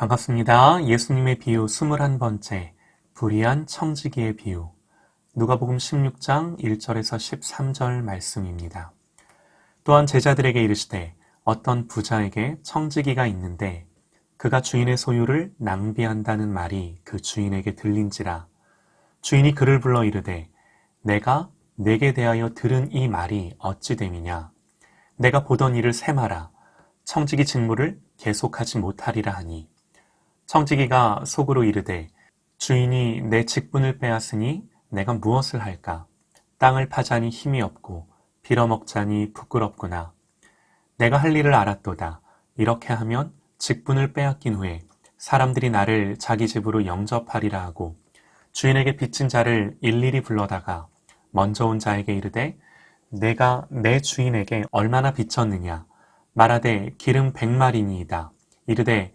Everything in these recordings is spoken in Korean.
반갑습니다. 예수님의 비유 21번째, 불의한 청지기의 비유. 누가복음 16장 1절에서 13절 말씀입니다. 또한 제자들에게 이르시되 어떤 부자에게 청지기가 있는데 그가 주인의 소유를 낭비한다는 말이 그 주인에게 들린지라 주인이 그를 불러 이르되 내가 내게 대하여 들은 이 말이 어찌 됨이냐 내가 보던 일을 세마라 청지기 직무를 계속하지 못하리라 하니 청지기가 속으로 이르되 주인이 내 직분을 빼앗으니 내가 무엇을 할까? 땅을 파자니 힘이 없고 빌어먹자니 부끄럽구나. 내가 할 일을 알았도다. 이렇게 하면 직분을 빼앗긴 후에 사람들이 나를 자기 집으로 영접하리라 하고 주인에게 빚진 자를 일일이 불러다가 먼저 온 자에게 이르되 내가 내 주인에게 얼마나 빚졌느냐 말하되 기름 백마리니이다. 이르되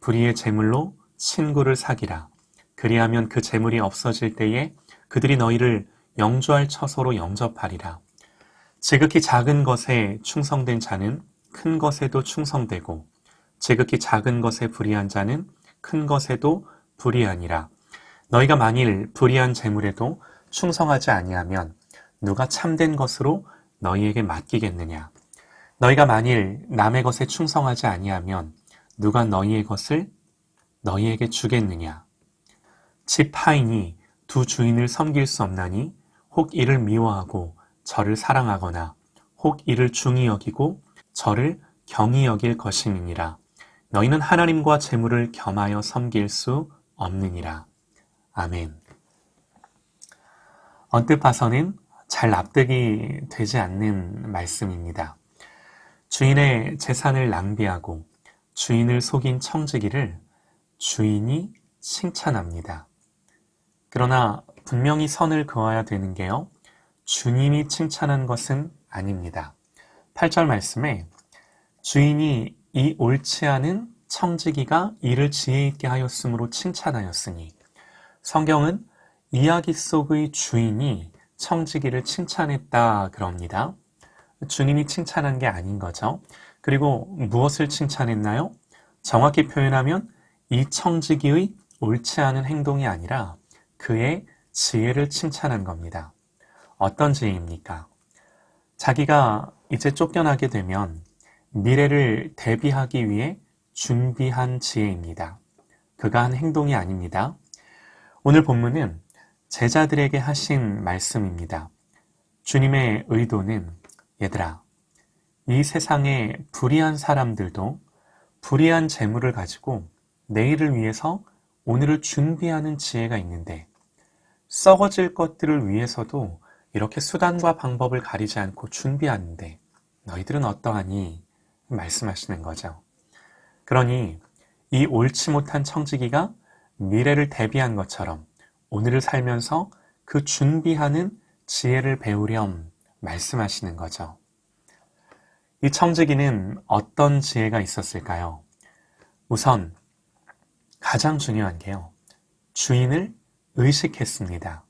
불의의 재물로 친구를 사기라. 그리하면 그 재물이 없어질 때에 그들이 너희를 영주할 처소로 영접하리라. 지극히 작은 것에 충성된 자는 큰 것에도 충성되고 지극히 작은 것에 불의한 자는 큰 것에도 불의하니라. 너희가 만일 불의한 재물에도 충성하지 아니하면 누가 참된 것으로 너희에게 맡기겠느냐? 너희가 만일 남의 것에 충성하지 아니하면 누가 너희의 것을 너희에게 주겠느냐? 집 하인이 두 주인을 섬길 수 없나니 혹 이를 미워하고 저를 사랑하거나 혹 이를 중히 여기고 저를 경히 여길 것임이니라. 너희는 하나님과 재물을 겸하여 섬길 수 없느니라. 아멘. 언뜻 봐서는 잘 납득이 되지 않는 말씀입니다. 주인의 재산을 낭비하고 주인을 속인 청지기를 주인이 칭찬합니다. 그러나 분명히 선을 그어야 되는 게요. 주님이 칭찬한 것은 아닙니다. 8절 말씀에 주인이 이 옳지 않은 청지기가 이를 지혜 있게 하였으므로 칭찬하였으니 성경은 이야기 속의 주인이 청지기를 칭찬했다 그럽니다. 주님이 칭찬한 게 아닌 거죠. 그리고 무엇을 칭찬했나요? 정확히 표현하면 이 청지기의 옳지 않은 행동이 아니라 그의 지혜를 칭찬한 겁니다. 어떤 지혜입니까? 자기가 이제 쫓겨나게 되면 미래를 대비하기 위해 준비한 지혜입니다. 그가 한 행동이 아닙니다. 오늘 본문은 제자들에게 하신 말씀입니다. 주님의 의도는 얘들아, 이 세상에 불의한 사람들도 불의한 재물을 가지고 내일을 위해서 오늘을 준비하는 지혜가 있는데 썩어질 것들을 위해서도 이렇게 수단과 방법을 가리지 않고 준비하는데 너희들은 어떠하니? 말씀하시는 거죠. 그러니 이 옳지 못한 청지기가 미래를 대비한 것처럼 오늘을 살면서 그 준비하는 지혜를 배우렴 말씀하시는 거죠. 이 청지기는 어떤 지혜가 있었을까요? 우선 가장 중요한 게요. 주인을 의식했습니다.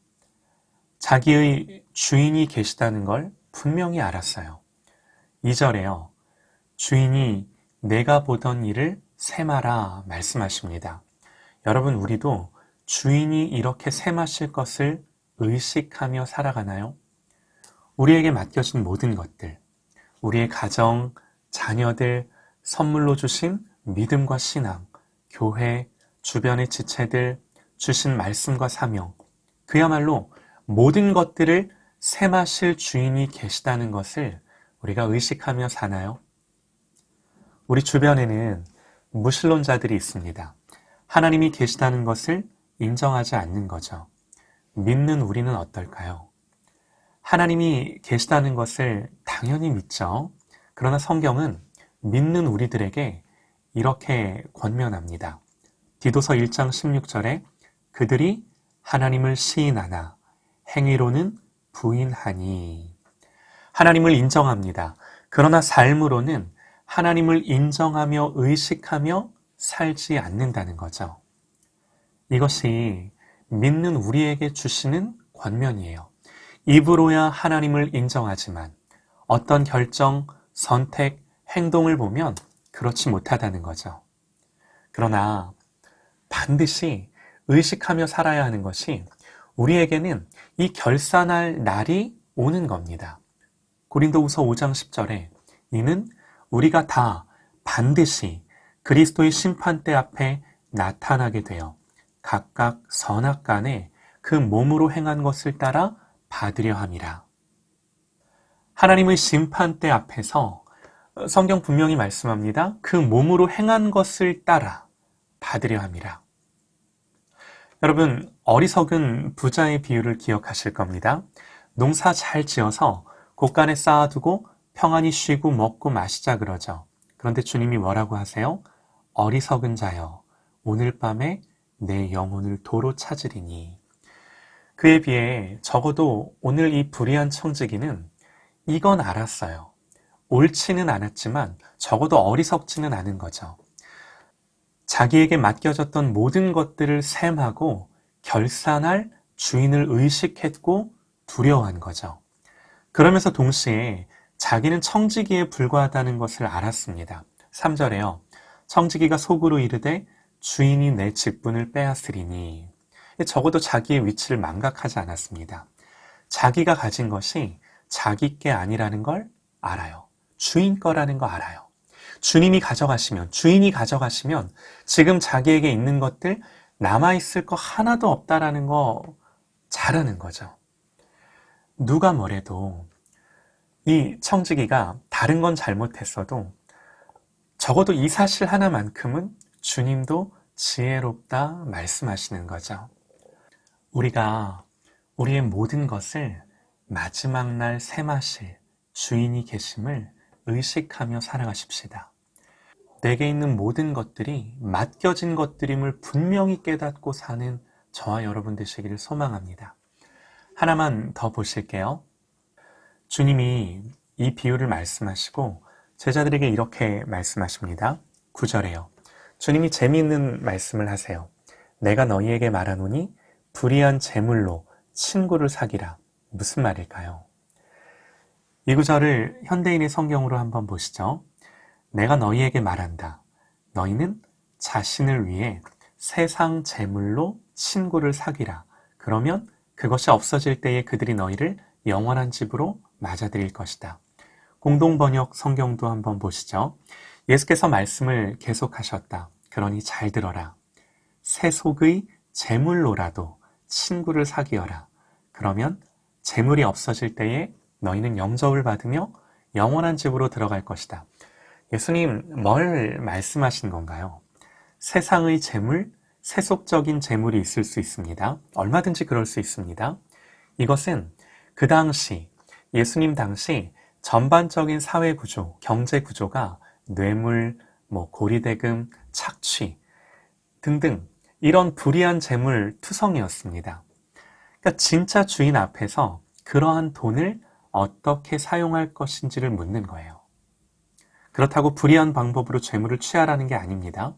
자기의 주인이 계시다는 걸 분명히 알았어요. 2절에요. 주인이 내가 보던 일을 세마라 말씀하십니다. 여러분, 우리도 주인이 이렇게 세마실 것을 의식하며 살아가나요? 우리에게 맡겨진 모든 것들, 우리의 가정, 자녀들, 선물로 주신 믿음과 신앙, 교회, 주변의 지체들, 주신 말씀과 사명, 그야말로 모든 것들을 세마실 주인이 계시다는 것을 우리가 의식하며 사나요? 우리 주변에는 무신론자들이 있습니다. 하나님이 계시다는 것을 인정하지 않는 거죠. 믿는 우리는 어떨까요? 하나님이 계시다는 것을 당연히 믿죠. 그러나 성경은 믿는 우리들에게 이렇게 권면합니다. 디도서 1장 16절에 그들이 하나님을 시인하나 행위로는 부인하니 하나님을 인정합니다. 그러나 삶으로는 하나님을 인정하며 의식하며 살지 않는다는 거죠. 이것이 믿는 우리에게 주시는 권면이에요. 입으로야 하나님을 인정하지만 어떤 결정, 선택, 행동을 보면 그렇지 못하다는 거죠. 그러나 반드시 의식하며 살아야 하는 것이 우리에게는 이 결산할 날이 오는 겁니다. 고린도후서 5장 10절에 이는 우리가 다 반드시 그리스도의 심판대 앞에 나타나게 되어 각각 선악 간에 그 몸으로 행한 것을 따라 받으려 함이라. 하나님의 심판대 앞에서 성경 분명히 말씀합니다. 그 몸으로 행한 것을 따라 받으려 함이라. 여러분, 어리석은 부자의 비유를 기억하실 겁니다. 농사 잘 지어서 곳간에 쌓아두고 평안히 쉬고 먹고 마시자 그러죠. 그런데 주님이 뭐라고 하세요? 어리석은 자여, 오늘 밤에 내 영혼을 도로 찾으리니. 그에 비해 적어도 오늘 이 불의한 청지기는 이건 알았어요. 옳지는 않았지만 적어도 어리석지는 않은 거죠. 자기에게 맡겨졌던 모든 것들을 셈하고 결산할 주인을 의식했고 두려워한 거죠. 그러면서 동시에 자기는 청지기에 불과하다는 것을 알았습니다. 3절에요. 청지기가 속으로 이르되 주인이 내 직분을 빼앗으리니 적어도 자기의 위치를 망각하지 않았습니다. 자기가 가진 것이 자기 게 아니라는 걸 알아요. 주인 거라는 거 알아요. 주님이 가져가시면, 주인이 가져가시면 지금 자기에게 있는 것들 남아있을 거 하나도 없다라는 거 잘하는 거죠. 누가 뭐래도 이 청지기가 다른 건 잘못했어도 적어도 이 사실 하나만큼은 주님도 지혜롭다 말씀하시는 거죠. 우리가 우리의 모든 것을 마지막 날 세마실 주인이 계심을 의식하며 살아가십시다. 내게 있는 모든 것들이 맡겨진 것들임을 분명히 깨닫고 사는 저와 여러분 되시기를 소망합니다. 하나만 더 보실게요. 주님이 이 비유를 말씀하시고 제자들에게 이렇게 말씀하십니다. 9절에요. 주님이 재미있는 말씀을 하세요. 내가 너희에게 말하노니 불의한 재물로 친구를 사기라. 무슨 말일까요? 이 구절을 현대인의 성경으로 한번 보시죠. 내가 너희에게 말한다. 너희는 자신을 위해 세상 재물로 친구를 사기라. 그러면 그것이 없어질 때에 그들이 너희를 영원한 집으로 맞아들일 것이다. 공동번역 성경도 한번 보시죠. 예수께서 말씀을 계속하셨다. 그러니 잘 들어라. 세속의 재물로라도 친구를 사귀어라. 그러면 재물이 없어질 때에 너희는 영접을 받으며 영원한 집으로 들어갈 것이다. 예수님 뭘 말씀하신 건가요? 세상의 재물, 세속적인 재물이 있을 수 있습니다. 얼마든지 그럴 수 있습니다. 이것은 그 당시, 예수님 당시 전반적인 사회 구조, 경제 구조가 뇌물, 뭐 고리대금, 착취 등등 이런 불이한 재물 투성이었습니다. 그러니까 진짜 주인 앞에서 그러한 돈을 어떻게 사용할 것인지를 묻는 거예요. 그렇다고 불이한 방법으로 재물을 취하라는 게 아닙니다.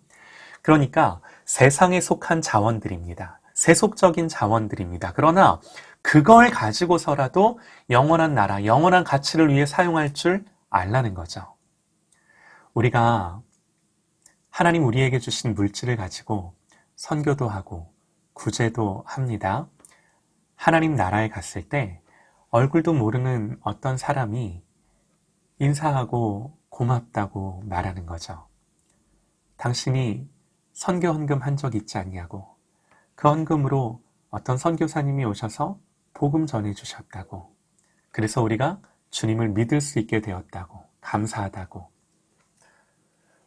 그러니까 세상에 속한 자원들입니다. 세속적인 자원들입니다. 그러나 그걸 가지고서라도 영원한 나라, 영원한 가치를 위해 사용할 줄 알라는 거죠. 우리가 하나님 우리에게 주신 물질을 가지고 선교도 하고 구제도 합니다. 하나님 나라에 갔을 때 얼굴도 모르는 어떤 사람이 인사하고 고맙다고 말하는 거죠. 당신이 선교 헌금 한 적 있지 않냐고. 그 헌금으로 어떤 선교사님이 오셔서 복음 전해 주셨다고. 그래서 우리가 주님을 믿을 수 있게 되었다고. 감사하다고.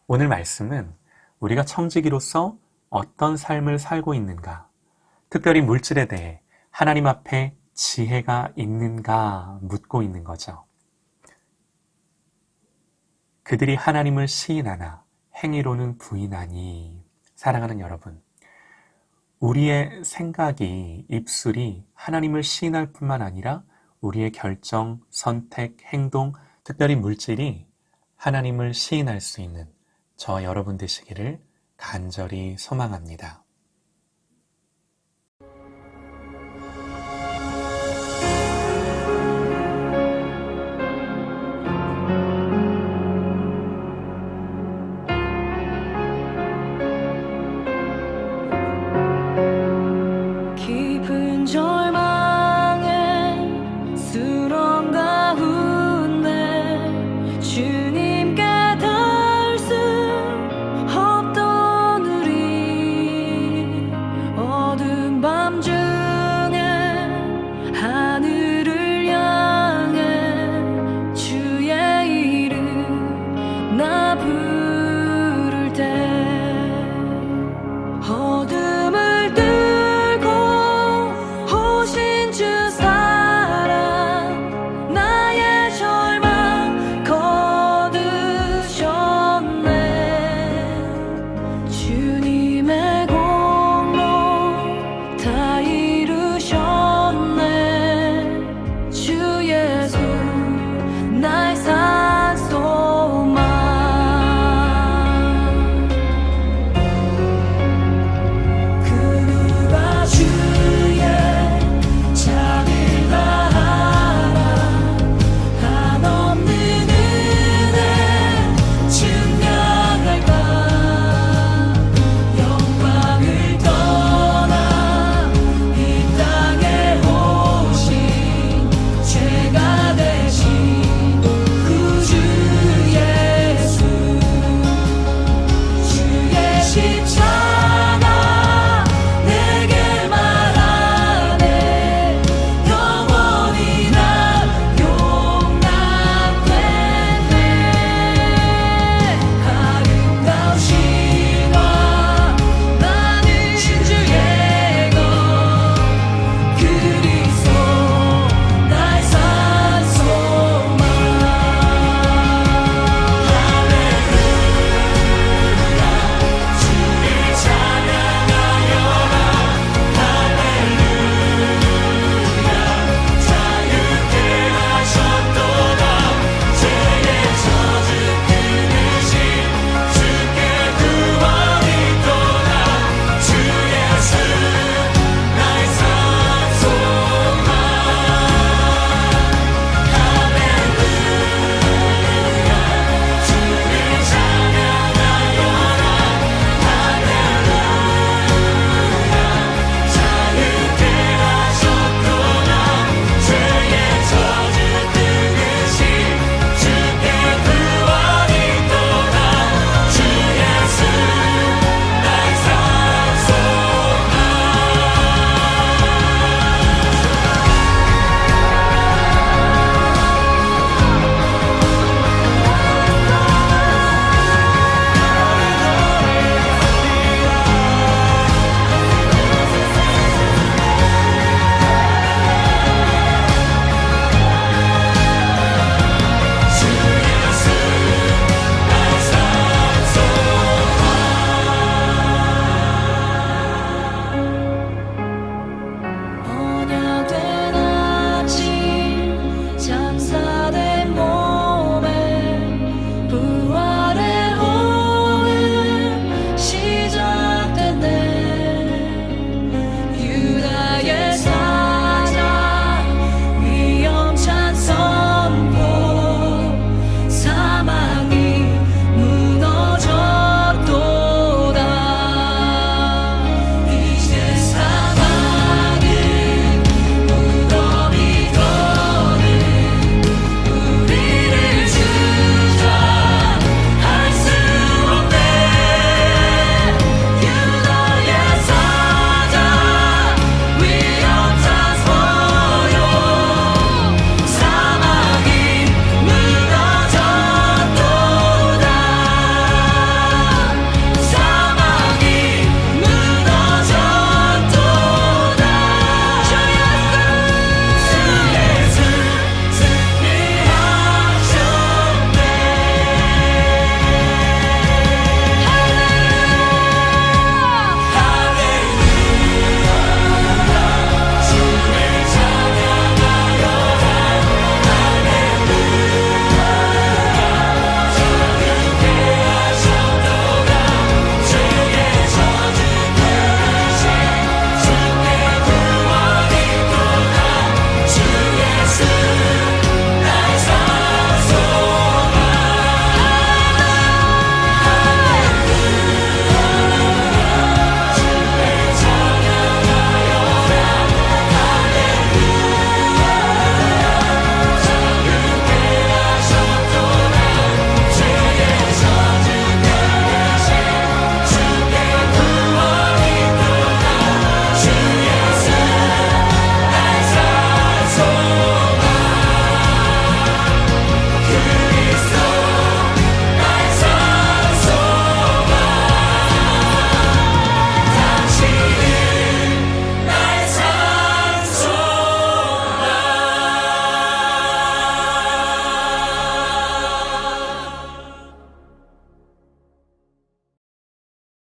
오늘 말씀은 우리가 청지기로서 어떤 삶을 살고 있는가, 특별히 물질에 대해 하나님 앞에 지혜가 있는가 묻고 있는 거죠. 그들이 하나님을 시인하나 행위로는 부인하니 사랑하는 여러분, 우리의 생각이, 입술이 하나님을 시인할 뿐만 아니라 우리의 결정, 선택, 행동, 특별히 물질이 하나님을 시인할 수 있는 저와 여러분 되시기를 간절히 소망합니다.